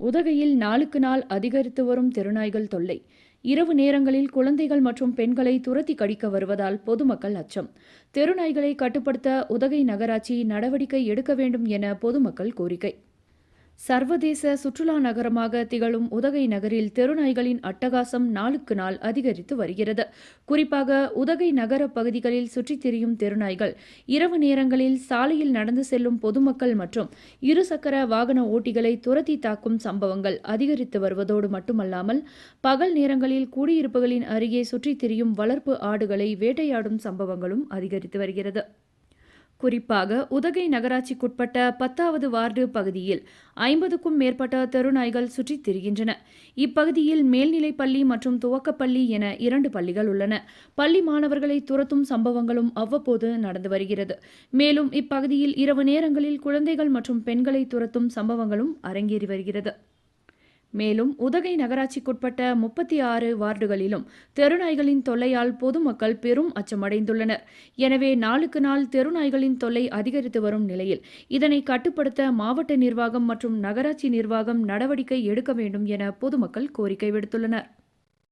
உதகையில் நாளுக்கு நாள் அதிகரித்து வரும் தெருநாய்கள் தொல்லை. இரவு நேரங்களில் குழந்தைகள் மற்றும் பெண்களை துரத்தி கடிக்க வருவதால் பொதுமக்கள் அச்சம். தெருநாய்களை கட்டுப்படுத்த உதகை நகராட்சி நடவடிக்கை எடுக்க வேண்டும் என பொதுமக்கள் கோரிக்கை. சர்வதேச சுற்றுலா நகரமாக திகழும் உதகை நகரில் தெருநாய்களின் அட்டகாசம் நாளுக்கு நாள் அதிகரித்து வருகிறது. குறிப்பாக உதகை நகர பகுதிகளில் சுற்றித் திரியும் தெருநாய்கள் இரவு நேரங்களில் சாலையில் நடந்து செல்லும் பொதுமக்கள் மற்றும் இருசக்கர வாகன ஓட்டிகளை துரத்தி தாக்கும் சம்பவங்கள் அதிகரித்து வருவதோடு மட்டுமல்லாமல் பகல் நேரங்களில் குடியிருப்புகளின் அருகே சுற்றித் திரியும் வளர்ப்பு ஆடுகளை வேட்டையாடும் சம்பவங்களும் அதிகரித்து வருகிறது. குறிப்பாக உதகை நகராட்சிக்குட்பட்ட பத்தாவது வார்டு பகுதியில் ஐம்பதுக்கும் மேற்பட்ட தெருநாய்கள் சுற்றித் திரிகின்றன. இப்பகுதியில் மேல்நிலைப் பள்ளி மற்றும் துவக்கப்பள்ளி என இரண்டு பள்ளிகள் உள்ளன. பள்ளி மாணவர்களை துரத்தும் சம்பவங்களும் அவ்வப்போது நடந்து வருகிறது. மேலும் இப்பகுதியில் இரவு நேரங்களில் குழந்தைகள் மற்றும் பெண்களை துரத்தும் சம்பவங்களும் அரங்கேறி வருகிறது. மேலும் உதகை நகராட்சிக்குட்பட்ட முப்பத்தி ஆறு வார்டுகளிலும் தெருநாய்களின் தொல்லையால் பொதுமக்கள் பெரும் அச்சமடைந்துள்ளனர். எனவே நாளுக்கு நாள் தெருநாய்களின் தொல்லை அதிகரித்து வரும் நிலையில் இதனை கட்டுப்படுத்த மாவட்ட நிர்வாகம் மற்றும் நகராட்சி நிர்வாகம் நடவடிக்கை எடுக்க வேண்டும் என பொதுமக்கள் கோரிக்கை விடுத்துள்ளனர்.